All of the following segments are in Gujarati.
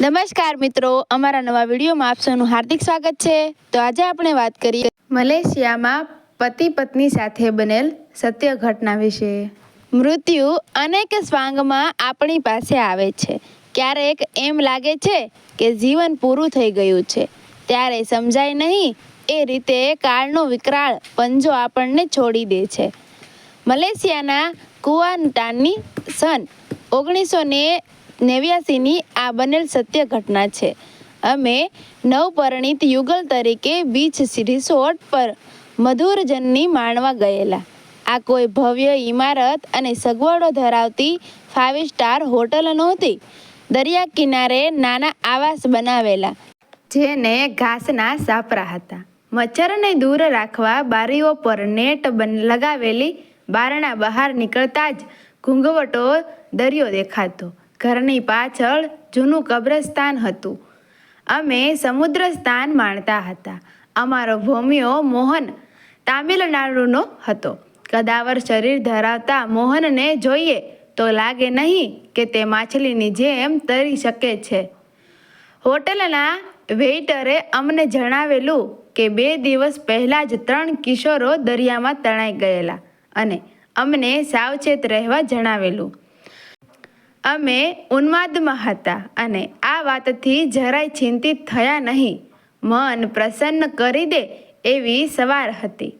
નમસ્કાર મિત્રો, અમારા નવા વિડીયોમાં આપ સૌનું હાર્દિક સ્વાગત છે. તો આજે આપણે વાત કરીએ મલેશિયામાં પતિ પત્ની સાથે બનેલ સત્ય ઘટના વિશે. મૃત્યુ અનેક સ્વાંગમાં આપણી પાસે આવે છે. ક્યારેક એમ લાગે છે કે જીવન પૂરું થઈ ગયું છે. ત્યારે સમજાય નહીં એ રીતે કાળનો વિકરાળ પંજો આપણને છોડી દે છે. મલેશિયાના કુઆન્ટાનની સન ઓગણીસો ને નેવ્યાસીની આ બનેલ સત્ય ઘટના છે. અમે નવપરિણીત યુગલ તરીકે બીચ રિસોર્ટ પર મધુરજનની માણવા ગયેલા. આ કોઈ ભવ્ય ઇમારત અને સગવડો ધરાવતી ફાઇવ સ્ટાર હોટલ નહોતી. દરિયા કિનારે નાના આવાસ બનાવેલા, જેને ઘાસના સાપરા હતા. મચ્છરને દૂર રાખવા બારીઓ પર નેટ લગાવેલી, બારણા બહાર નીકળતા જ ઘૂંઘવટો દરિયો દેખાતો. ઘરની પાછળ જૂનું કબ્રસ્તાન હતું. અમે સમુદ્ર સ્થાન માણતા હતા. અમારો ભૂમિયો મોહન તામિલનાડુનો હતો. કદાવર શરીર ધરાવતા મોહનને જોઈએ તો લાગે નહીં કે તે માછલીની જેમ તરી શકે છે. હોટલના વેઇટરે અમને જણાવેલું કે બે દિવસ પહેલાં જ ત્રણ કિશોરો દરિયામાં તણાઈ ગયેલા અને અમને સાવચેત રહેવા જણાવેલું. અમે ઉન્માદમાં હતા અને આ વાતથી જરાય ચિંતિત થયા નહીં. મન પ્રસન્ન કરી દે એવી સવાર હતી.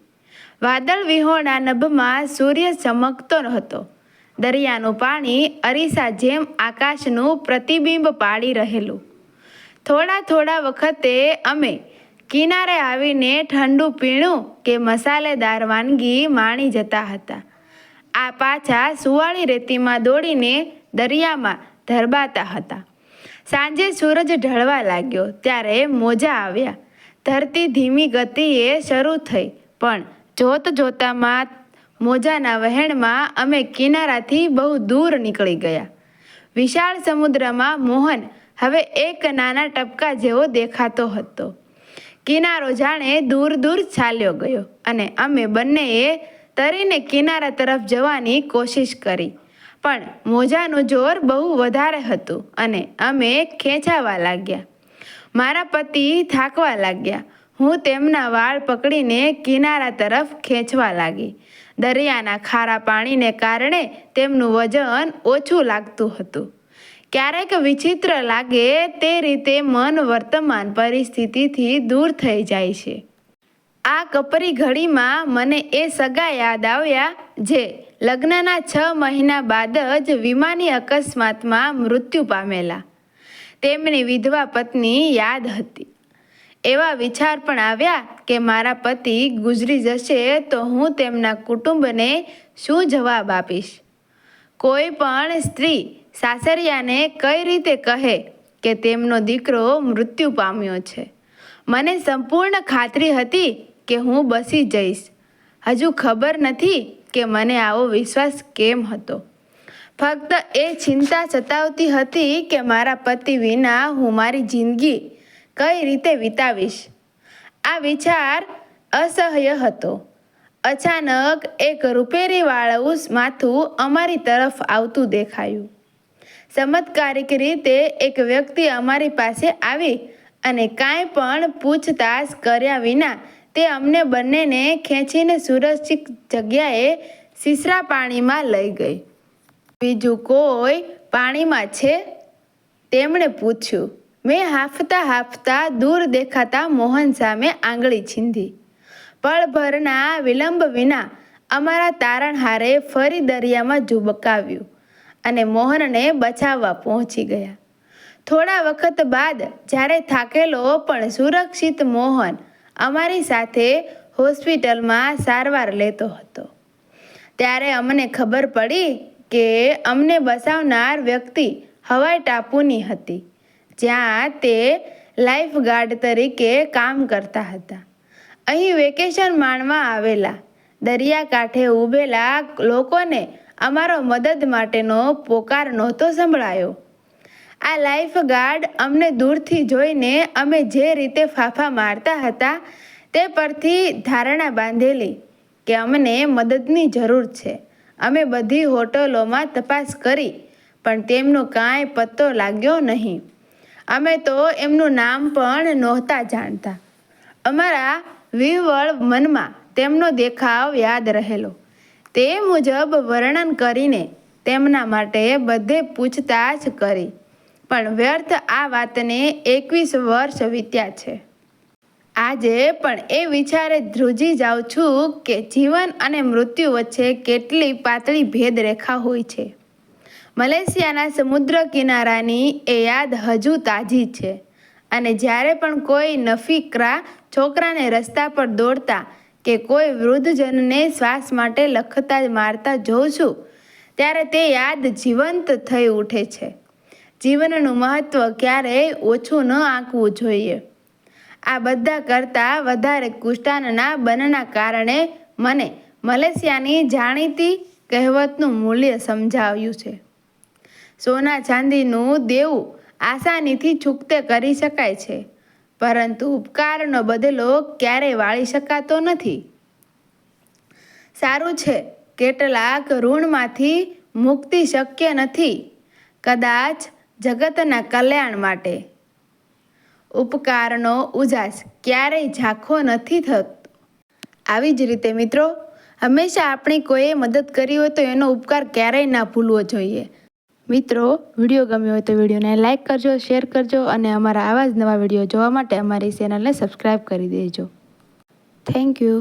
વાદળ વિહોણા નભમાં સૂર્ય ચમકતો હતો દરિયાનું પાણી અરીસા જેમ આકાશનું પ્રતિબિંબ પાડી રહેલું. થોડા થોડા વખતે અમે કિનારે આવીને ઠંડુ પીણું કે મસાલેદાર વાનગી માણી જતા હતા. આ પાછા સુવાળી રેતીમાં દોડીને દરિયામાં ધરબાતા હતા. સાંજે સૂરજ ઢળવા લાગ્યો, ત્યારે મોજા આવ્યા. ધરતી ધીમી ગતિએ શરૂ થઈ, પણ જોત જોતામાં મોજાના વહેણમાં અમે કિનારાથી બહુ દૂર નીકળી ગયા. વિશાળ સમુદ્રમાં મોહન હવે એક નાના ટપકા જેવો દેખાતો હતો. કિનારો જાણે દૂર દૂર ચાલ્યો ગયો અને અમે બંનેએ તરીને કિનારા તરફ જવાની કોશિશ કરી. પણ મોજાનું જોર બહુ વધારે હતું અને અમે ખેંચાવા લાગ્યા. મારા પતિ થાકવા લાગ્યા. હું તેમના વાળ પકડીને કિનારા તરફ ખેંચવા લાગી. દરિયાના ખારા પાણીને કારણે તેમનું વજન ઓછું લાગતું હતું. ક્યારેક વિચિત્ર લાગે તે રીતે મન વર્તમાન પરિસ્થિતિથી દૂર થઈ જાય છે. આ કપરી ઘડીમાં મને એ સગા યાદ આવ્યા જે લગ્નના છ મહિના બાદ જ વિમાની અકસ્માતમાં મૃત્યુ પામેલા. તેમની વિધવા પત્ની યાદ હતી. એવા વિચાર પણ આવ્યા કે મારા પતિ ગુજરી જશે તો હું તેમના કુટુંબને શું જવાબ આપીશ? કોઈ પણ સ્ત્રી સાસરિયાને કઈ રીતે કહે કે તેમનો દીકરો મૃત્યુ પામ્યો છે? મને સંપૂર્ણ ખાતરી હતી કે હું બસી જઈશ. હજુ ખબર નથી કે મને આવો વિશ્વાસ કેમ હતો. ફક્ત એ ચિંતા સતાવતી હતી કે મારા પતિ વિના હું મારી જિંદગી કઈ રીતે વિતાવીશ. આ વિચાર અસહ્ય હતો. અચાનક એક રૂપેરીવાળું માથું અમારી તરફ આવતું દેખાયું. ચમત્કારિક રીતે એક વ્યક્તિ અમારી પાસે આવી અને કાંઈ પણ પૂછતાછ કર્યા વિના તે અમને બંનેને ખેંચીને સુરક્ષિત જગ્યાએ સીસરા પાણીમાં લઈ ગઈ. બીજું કોઈ પાણીમાં છે? તેમણે પૂછ્યું. મેં હાંફતા હાંફતા દૂર દેખાતા મોહન સામે આંગળી છીંધી. પળભરના વિલંબ વિના અમારા તારણહારે ફરી દરિયામાં ઝુબકાવ્યું અને મોહનને બચાવવા પહોંચી ગયા. થોડા વખત બાદ જ્યારે થાકેલો પણ સુરક્ષિત મોહન અમારી સાથે હોસ્પિટલમાં સારવાર લેતો હતો. ત્યારે અમને ખબર પડી કે અમને બસાવનાર વ્યક્તિ હવાઈ ટાપુની હતી, જ્યાં તે લાઈફ ગાર્ડ તરીકે કામ કરતા હતા. અહીં વેકેશન માણવા આવેલા, દરિયાકાંઠે ઊભેલા લોકોને અમારો મદદ માટેનો પોકાર નહોતો સંભળાયો. આ લાઈફ ગાર્ડ અમને દૂરથી જોઈને અમે જે રીતે ફાફા મારતા હતા તે પરથી ધારણા બાંધેલી કે અમને મદદની જરૂર છે. અમે બધી હોટલોમાં તપાસ કરી, પણ તેમનો કાંઈ પત્તો લાગ્યો નહીં. અમે તો એમનું નામ પણ નહોતા જાણતા. અમારા વિહવળ મનમાં તેમનો દેખાવ યાદ રહેલો. તે મુજબ વર્ણન કરીને તેમના માટે બધે પૂછતાછ કરી. પણ વ્યર્થ આ વાતને એકવીસ વર્ષ વીત્યા છે. આજે પણ એ વિચારે ધ્રુજી જાઉં છું કે જીવન અને મૃત્યુ વચ્ચે કેટલી પાતળી ભેદરેખા હોય છે. મલેશિયાના સમુદ્ર કિનારાની એ યાદ હજુ તાજી છે અને જ્યારે પણ કોઈ નફીકરા છોકરાને રસ્તા પર દોડતા કે કોઈ વૃદ્ધજનને શ્વાસ માટે લખતા મારતા જોઉં છું, ત્યારે તે યાદ જીવંત થઈ ઉઠે છે. જીવનનું મહત્ત્વ ક્યારેય ઓછું ન આંકવું જોઈએ. આ બધા કરતાં વધારે કુષ્ટાનના બનના કારણે મને મલેશિયાની જાણીતી કહેવતનું મૂલ્ય સમજાવ્યું છે. સોના ચાંદીનું દેવું આસાનીથી ચૂકતે કરી શકાય છે, પરંતુ ઉપકારનો બદલો ક્યારેય વાળી શકાતો નથી. સારું છે, કેટલાક ઋણમાંથી મુક્તિ શક્ય નથી. કદાચ જગતના કલ્યાણ માટે. ઉપકારનો ઉજાસ ક્યારેય ઝાંખો નથી થતો. આવી જ રીતે મિત્રો, હંમેશા આપણી કોઈએ મદદ કરી હોય તો એનો ઉપકાર ક્યારેય ના ભૂલવો જોઈએ. મિત્રો, વીડિયો ગમ્યો હોય તો વિડીયોને લાઇક કરજો, શેર કરજો અને અમારા આવા જ નવા વીડિયો જોવા માટે અમારી ચેનલને સબસ્ક્રાઈબ કરી દેજો. Thank you.